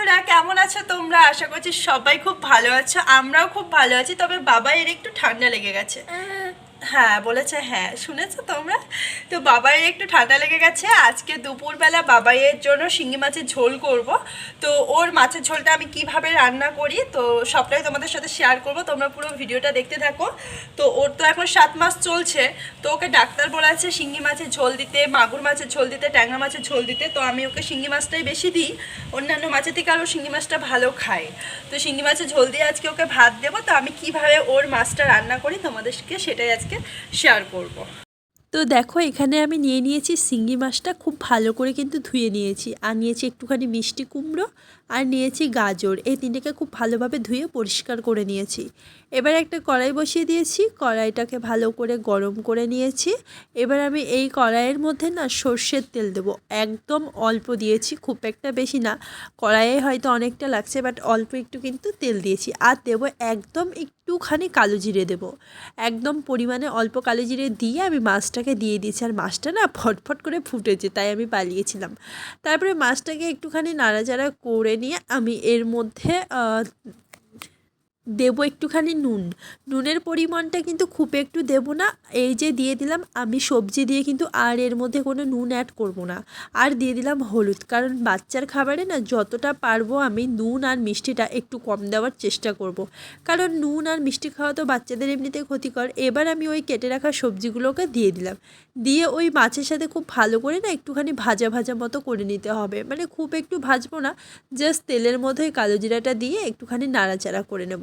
বন্ধুরা, কেমন আছো তোমরা? আশা করছি সবাই খুব ভালো আছো, আমরাও খুব ভালো আছি, তবে বাবা এর একটু ঠান্ডা লেগে গেছে। হ্যাঁ বলেছে হ্যাঁ। শুনেছো তোমরা? তো বাবাইয়ের একটু ঠান্ডা লেগে গেছে। আজকে দুপুরবেলা বাবাইয়ের জন্য শিঙি মাছের ঝোল করব। তো ওর মাছের ঝোলটা আমি কীভাবে রান্না করি, তো সবটাই তোমাদের সাথে শেয়ার করব। তোমরা পুরো ভিডিওটা দেখতে থাকো। তো ওর তো এখন সাত মাস চলছে। তো ওকে ডাক্তার বলেছে শিঙ্গি মাছের ঝোল দিতে, মাগুর মাছের ঝোল দিতে, ট্যাংরা মাছের ঝোল দিতে। তো আমি ওকে শিঙ্গি মাছটাই বেশি দিই। অন্যান্য মাছের থেকে আরও শিঙি মাছটা ভালো খায়। তো শিঙ্গি মাছের ঝোল দিয়ে আজকে ওকে ভাত দেবো। তো আমি কীভাবে ওর মাছটা রান্না করি তোমাদেরকে সেটাই আজকে শেয়ার করব। তো দেখো, এখানে আমি নিয়ে নিয়েছি শিঙ্গি মাছটা। খুব ভালো করে কিন্তু ধুয়ে নিয়েছি। আর নিয়েছি একটুখানি মিষ্টি কুমড়ো আর নিয়েছি গাজর। এই তিনটেকে খুব ভালোভাবে ধুয়ে পরিষ্কার করে নিয়েছি। এবার একটা কড়াই বসিয়ে দিয়েছি। কড়াইটাকে ভালো করে গরম করে নিয়েছি। এবার আমি এই কড়াইয়ের মধ্যে না সর্ষের তেল দেবো। একদম অল্প দিয়েছি, খুব একটা বেশি না। কড়াইয়ে হয়তো অনেকটা লাগছে, বাট অল্প একটু কিন্তু তেল দিয়েছি। আর দেবো একদম একটুখানি কালো জিরে দেবো। একদম পরিমাণে অল্প কালো জিরে দিয়ে আমি মাছটাকে দিয়ে দিয়েছি আর মাছটা না ফটফট করে ফুটেছে, তাই আমি পালিয়েছিলাম। তারপরে মাছটাকে একটুখানি নাড়াচাড়া করে নিয়ে আমি এর মধ্যে দেবো একটুখানি নুন। নুনের পরিমাণটা কিন্তু খুব একটু দেবো না। এই যে দিয়ে দিলাম, আমি সবজি দিয়ে কিন্তু আর এর মধ্যে কোনো নুন অ্যাড করব না। আর দিয়ে দিলাম হলুদ, কারণ বাচ্চার খাবারে না যতটা পারব আমি নুন আর মিষ্টিটা একটু কম দেওয়ার চেষ্টা করব। কারণ নুন আর মিষ্টি খাওয়া তো বাচ্চাদের এমনিতে ক্ষতিকর। এবার আমি ওই কেটে রাখা সবজিগুলোকে দিয়ে দিলাম। দিয়ে ওই মাছের সাথে খুব ভালো করে না একটুখানি ভাজা ভাজা মতো করে নিতে হবে। মানে খুব একটু ভাজবো না, জাস্ট তেলের মধ্যে কালো জিরাটা দিয়ে একটুখানি নাড়াচাড়া করে নেব।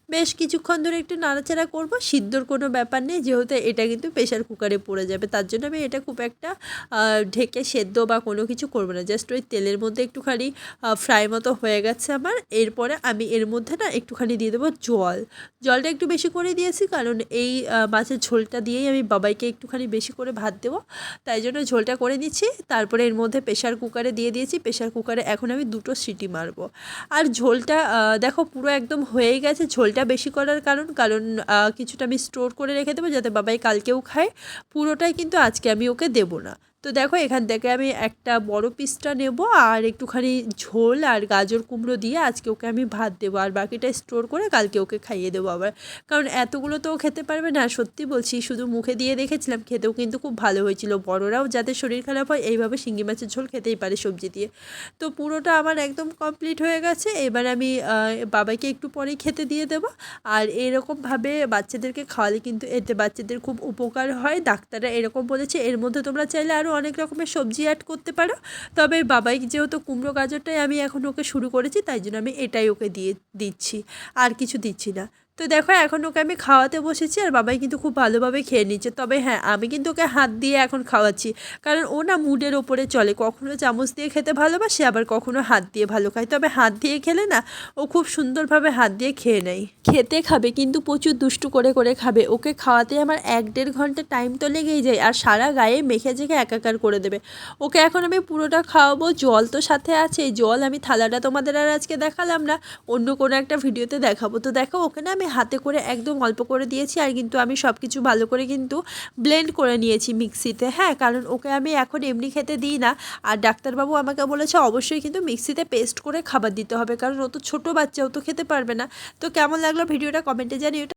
বেশ কিছুক্ষণ ধরে একটু নাড়াচাড়া করব, সিদ্ধর কোনো ব্যাপার নেই, যেহেতু এটা কিন্তু প্রেশার কুকারে পড়ে যাবে, তার জন্য আমি এটা খুব একটা ঢেকে সেদ্ধ বা কোনো কিছু করব না জাস্ট ওই তেলের মধ্যে একটুখানি ফ্রাই মতো হয়ে গেছে আমার, এরপরে আমি এর মধ্যে না একটুখানি দিয়ে দেবো জল, জলটা একটু বেশি করে দিয়েছি, কারণ এই মাছের ঝোলটা দিয়েই আমি বাবাইকে একটুখানি বেশি করে ভাত দেবো, তাই জন্য ঝোলটা করে নিচ্ছি, তারপরে এর মধ্যে প্রেশার কুকারে দিয়ে দিয়েছি প্রেশার কুকারে এখন আমি দুটো সিটি মারবো, আর ঝোলটা দেখো পুরো একদম হয়েই গেছে, ঝোলটা বেশি করার কারণ কারণ কিছুটা আমি স্টোর করে রেখে দেবো যাতে বাবাই কালকেও খায়। পুরোটাই কিন্তু আজকে আমি ওকে দেবো না। তো দেখো এখান থেকে আমি একটা বড় পিসটা নেব আর একটুখানি ঝোল আর গাজর কুমড়ো দিয়ে আজকে ওকে আমি ভাত দেবো আর বাকিটা স্টোর করে কালকে ওকে খাইয়ে দেবো আবার। কারণ এতগুলো তো খেতে পারবে না সত্যি বলছি শুধু মুখে দিয়ে দেখেছিলাম খেতেও কিন্তু খুব ভালো হয়েছিল। বড়রাও যাদের শরীর খারাপ হয় এইভাবে শিঙ্গি মাছের ঝোল খেতেই পারে সবজি দিয়ে। তো পুরোটা আমার একদম কমপ্লিট হয়ে গেছে এবার আমি আহ, বাবাইকে একটু পরেই খেতে দিয়ে দেবো। আর এরকমভাবে বাচ্চাদেরকে খাওয়ালে কিন্তু এতে বাচ্চাদের খুব উপকার হয়। ডাক্তাররা এরকম বলেছে এর মধ্যে তোমরা চাইলে আরও অনেক রকমের সবজি অ্যাড করতে পারো। তবে বাবাই যেহেতু কুমড়ো গাজরটাই আমি এখন ওকে শুরু করেছি, তাই জন্য আমি এটাই ওকে দিয়ে দিচ্ছি। আর কিছু দিচ্ছি না। তো দেখো, এখন ওকে আমি খাওয়াতে বসেছি আর বাবাই কিন্তু খুব ভালোভাবে খেয়ে নিচ্ছে। তবে হ্যাঁ আমি কিন্তু ওকে হাত দিয়ে এখন খাওয়াচ্ছি। কারণ ও না মুডের ওপরে চলে। কখনো চামচ দিয়ে খেতে ভালোবাসে, আবার কখনো হাত দিয়ে ভালো খায়। তবে হাত দিয়ে খেলে না, ও খুব সুন্দরভাবে হাত দিয়ে খেয়ে নেয়। খেতে খাবে, কিন্তু প্রচুর দুষ্টু করে করে খাবে। ওকে খাওয়াতে আমার এক দেড় ঘণ্টা টাইম তো লেগেই যায়, আর সারা গায়ে মেখে জেখে একাকার করে দেবে। ওকে এখন আমি পুরোটা খাওয়াবো। জল তো সাথে আছে, জল আমি থালাটা তোমাদের আর আজকে দেখালাম না, অন্য কোনো একটা ভিডিওতে দেখাবো। তো দেখো, ওকে না আমি হাতে করে একদম অল্প করে দিয়েছি আর কিন্তু আমি সব কিছু ভালো করে কিন্তু ব্লেন্ড করে নিয়েছি মিক্সিতে হ্যাঁ? কারণ ওকে আমি এখন এমনি খেতে দিই না। আর ডাক্তারবাবু আমাকে বলেছে অবশ্যই কিন্তু মিক্সিতে পেস্ট করে খাবার দিতে হবে, কারণ ও তো ছোটো বাচ্চা, ও তো খেতে পারবে না। তো কেমন লাগল ভিডিওটা কমেন্টে জানিও।